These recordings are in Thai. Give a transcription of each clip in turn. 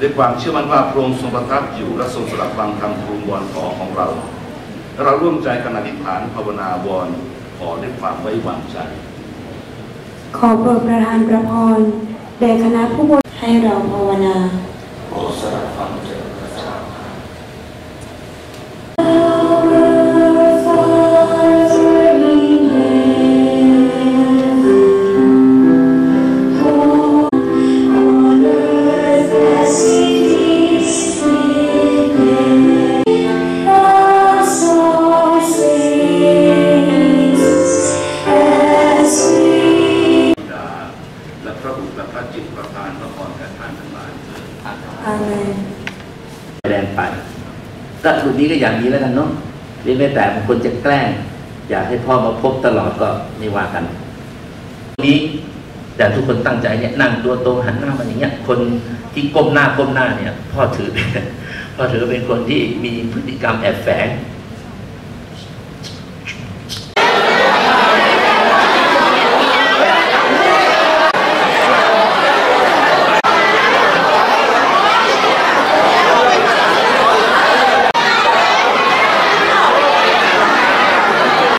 ด้วยความเชื่อมั่นว่าพระองค์ทรงประทับอยู่และทรงสลับฟังคำทูลวอนขอของเรา เราร่วมใจกันอธิษฐานภาวนาวอนขอด้วยความไว้วางใจ ขอโปรดประทานประพรแด่คณะผู้บริให้เราภาวนาขอสลับ ก็รุ่นนี้ก็อย่างนี้แล้วกันเนาะหรือแม้แต่บางคนจะแกล้ง อยากให้พ่อมาพบตลอดก็ไม่ว่ากันนี้ แต่ทุกคนตั้งใจเนี่ยนั่งตัวตรงหันหน้ามาอย่างเงี้ย คนที่ก้มหน้าก้มหน้าเนี่ย พ่อถือพ่อถือเป็นคนที่มีพฤติกรรมแอบแฝง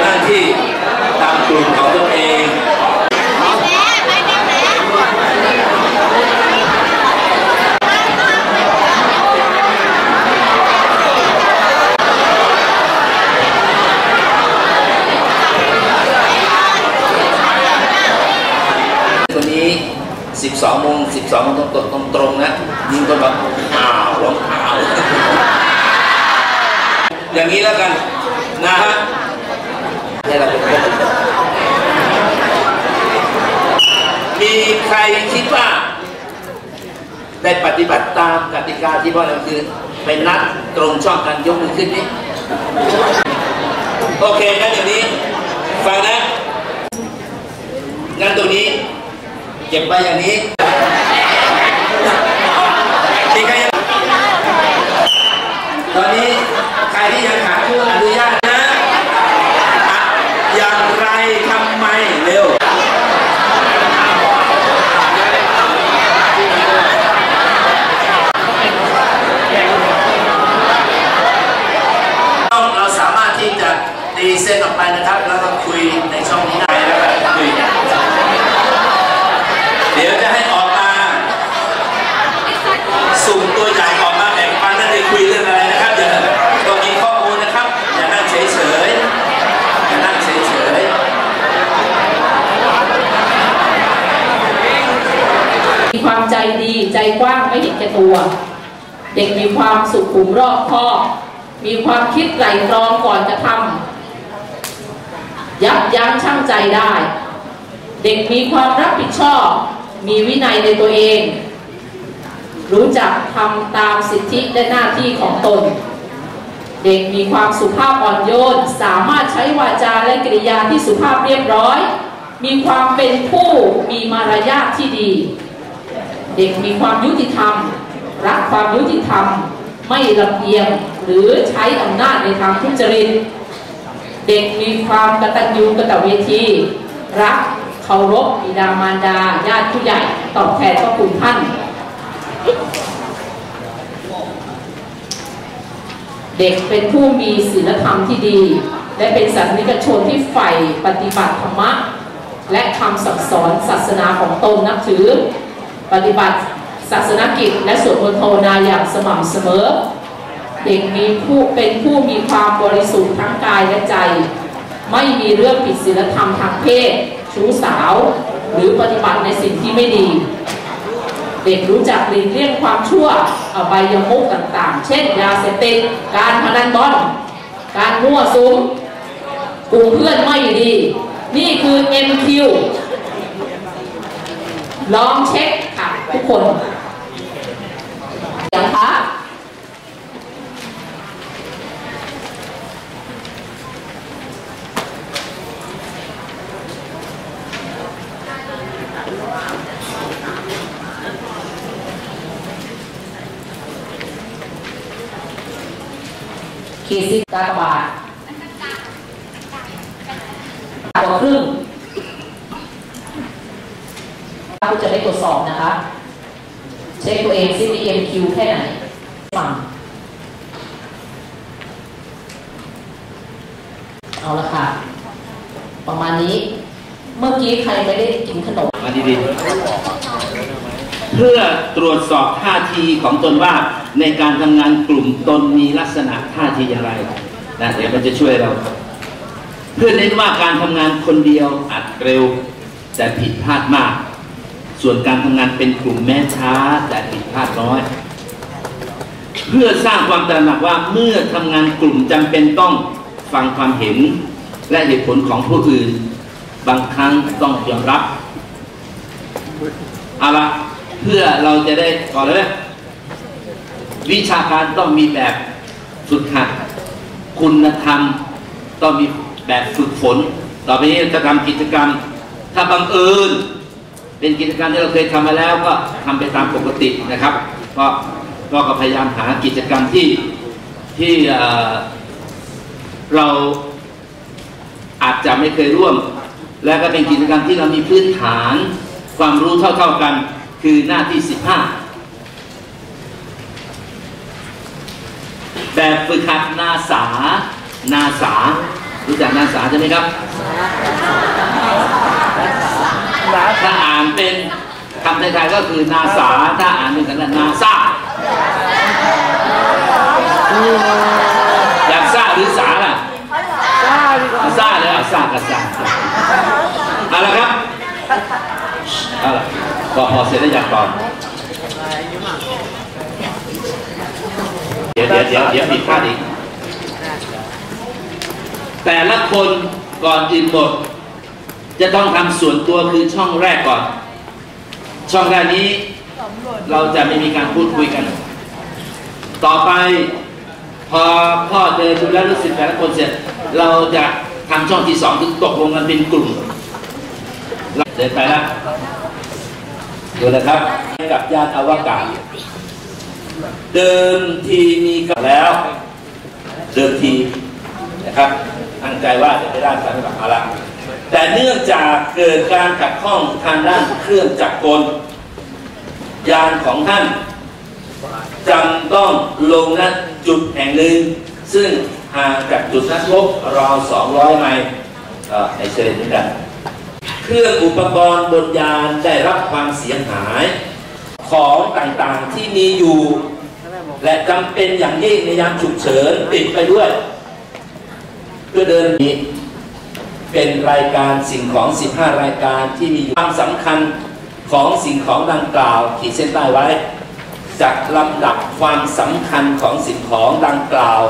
หน้าที่ตามกลุ่มของตัวเอง ตัว นี้ 12โมง12โมงตรงตรงตรงนะยิงคนแบบอ้าวรองเท้าอย่างนี้แล้วกันนะฮะให้เราเป็นคนมีใครคิดว่าได้ปฏิบัติตามกติกาที่ว่าเราคือไปนัดตรงช่องกันยกมือขึ้นนี่โอเคงั้นอย่างนี้ ฟังนะงั้นตรงนี้ เก็บไปอย่างนี้มีใครยังตอนนี้ใครที่ยังขาดผู้อนุญาตนะอะอย่างไรทำไมเร็ว เราเราสามารถที่จะตีเส้นออกไปนะครับ แล้วก็คุยในช่องนี้ได้แล้วก็คุย เดี๋ยวจะให้ออกมา สุ่มตัวอย่างออกมาแบ่งปันนั่นได้คุยเรื่องอะไรนะครับอย่าตัวมีข้อมูลนะครับ อย่านั่งเฉยเฉยๆอย่านั่งเฉยเฉย มีความใจ ดีใจกว้างไม่เห็นแก่ตัว เด็กมีความสุขุมรอบคอบ มีความคิดไตร่ตรองก่อนจะทำยับยั้งชั่งใจได้ เด็กมีความรับผิดชอบ มีวินัยในตัวเอง รู้จักทำตามสิทธิและหน้าที่ของตน เด็กมีความสุภาพอ่อนโยน สามารถใช้วาจาและกริยาที่สุภาพเรียบร้อยมีความเป็นผู้มีมารยาทที่ดี เด็กมีความยุติธรรม รักความยุติธรรม ไม่ลำเอียงหรือใช้อำนาจในทางทุจริต เด็กมีความกตัญญูกตเวที รักเคารพบิดามารดาญาติผู้ใหญ่ตอบแทนพระคุณท่าน เด็กเป็นผู้มีศีลธรรมที่ดี และเป็นสัตนิกชนที่ใฝ่ปฏิบัติธรรมะ และคำสั่งสอนศาสนาของตนนับถือ ปฏิบัติศาสนกิจ และสวดมนต์ภาวนาอย่างสม่ำเสมอ เด็กมีผู้เป็นผู้มีความบริสุทธิ์ทั้งกายและใจ ไม่มีเรื่องผิดศีลธรรมทางเพศ ชู้สาว หรือปฏิบัติในสิ่งที่ไม่ดี เด็กรู้จักหลีกเลี่ยงความชั่วอบายมุกต่างๆ เช่น ยาเสพติดการพนันบอลการมั่วสุมกลุ่มเพื่อนไม่ดี นี่คือ MQ ลองเช็คค่ะทุกคนอย่างคะขีดสิกากบาทกว่าครึ่ง จะได้ตรวจสอบนะคะ เช็คตัวเองซิมี MQ แค่ไหนฟังเอาละค่ะ ประมาณนี้ เมื่อกี้ใครไม่ได้กินขนมมาดีๆเพื่อตรวจสอบท่าทีของตนว่าในการทำงานกลุ่มตนมีลักษณะท่าทีอย่างไรนะเดี๋ยวมันจะช่วยเรา เพื่อเน้นว่าการทำงานคนเดียวอาจเร็ว แต่ผิดพลาดมาก ส่วนการทำงานเป็นกลุ่มแม้ช้าแต่ผิดพลาดน้อย เพื่อสร้างความตระหนักว่าเมื่อทำงานกลุ่มจำเป็นต้องฟังความเห็น และเหตุผลของผู้อื่น บางครั้งต้องยอมรับเอาละเพื่อเราจะได้ก่อนเลยวิชาการต้องมีแบบฝึกหัด คุณธรรมต้องมีแบบฝึกฝน ต่อไปนี้จะทำกิจกรรม ถ้าบังเอิญ เป็นกิจกรรมที่เราเคยทำมาแล้วก็ทำไปตามปกตินะครับ ก็ก็พยายามหากิจกรรมที่ที่เอ่อเราอาจจะไม่เคยร่วม และก็เป็นกิจกรรมที่เรามีพื้นฐาน ความรู้เท่าๆกัน คือหน้าที่ 15 แบบฝึกหัดนาสา นาสา รู้จักนาสาใช่ไหมครับ ถ้าอ่านเป็นคำไทยๆก็คือนาสาถ้าอ่านเป็นกันนาซาอยากซาหรือสาล่ะเอาซาเลยเอาซากับซาเอาละครับเอาละพอพอเสร็จแล้วอยากตอบเดี๋ยวเดี๋ยวเดี๋ยวเดี๋ยวผิดพลาดอีกแต่ละคนก่อนอื่นหมด จะต้องทำส่วนตัวคือช่องแรกก่อน ช่องแรกนี้เราจะไม่มีการพูดคุยกัน ต่อไปพอพ่อเดินดูแลรู้สึกแต่ละคนเสร็จ เราจะทำช่องที่สองถึงตกลงกันเป็นกลุ่มเดินไปแล้วดูนะครับกับยานอวกาศ เดิมทีมีกันแล้ว เดิมทีนะครับตั้งใจว่าจะไปด้านสันกับอาละ แต่เนื่องจากเกิดการขัดข้องทางด้านเครื่องจักรกล ยานของท่านจำต้องลงณจุดแห่งหนึ่ง ซึ่งห่างจากจุดนัดพบราว200 ไมล์เอ่อในเชลเหมือนกันเครื่องอุปกรณ์บนยานได้รับความเสียหายของต่างๆที่มีอยู่ และจำเป็นอย่างยิ่งในยามฉุกเฉินติดไปด้วยเพื่อเดินนี้ เป็นรายการสิ่งของ 15 รายการที่มีความสำคัญของสิ่งของดังกล่าวขีดเส้นใต้ไว้จัดลำดับความสำคัญของสิ่งของดังกล่าว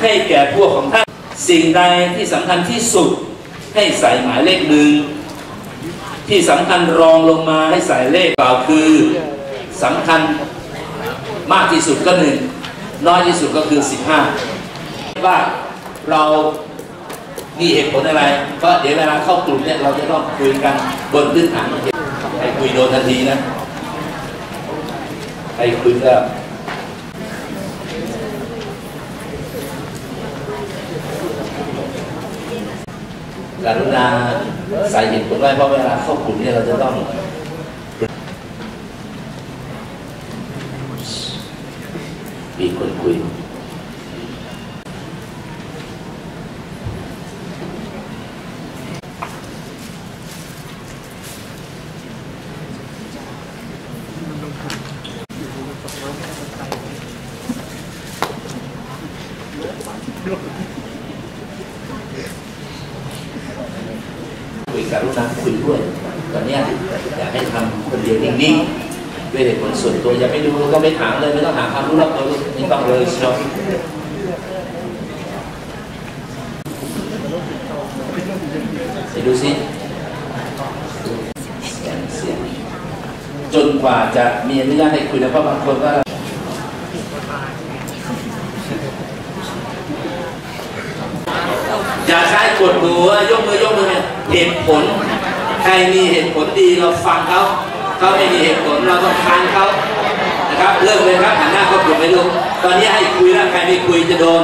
ให้แก่พวกของท่านสิ่งใดที่สำคัญที่สุดให้ใส่หมายเลขหนึ่งที่สำคัญรองลงมาให้ใส่เลขกล่าวคือสำคัญมากที่สุดก็หนึ่งน้อยที่สุดก็คือ 15ว่าเรา มีเหตุผลอะไร ก็เดี๋ยวเวลาเข้ากลุ่มเนี่ยเราจะต้องคุยกันบนพื้นฐานของเหตุใครคุยโดนทันทีนะใครคุยก็การุณาใส่เหตุผลไว้เพราะเวลาเข้ากลุ่มเนี่ยเราจะต้อง มีคนคุย คุยกับลูกน้องคุยด้วยตอนเนี้ยอยากให้ทำคนเดียวนิ่งๆด้วยเหตุผลส่วนตัวอย่าไปดูแล้วก็ไม่ถามเลยไม่ต้องหาความรู้รอบตัวไม่ต้องเลยเชียวไปดูสิเสียงเสียง จนกว่าจะมีอนุญาตให้คุยนะเพราะบางคนก็อย่าใช้กดหัวยกมือยกมือเนี่ยเหตุผล ใครมีเหตุผลดีเราฟังเขาเขาไม่มีเหตุผลเราต้องทานเขานะครับเริ่มเลยครับหันหน้าเข้ากลุ่มไปดูตอนนี้ให้คุยแล้วใครไม่คุยจะโดน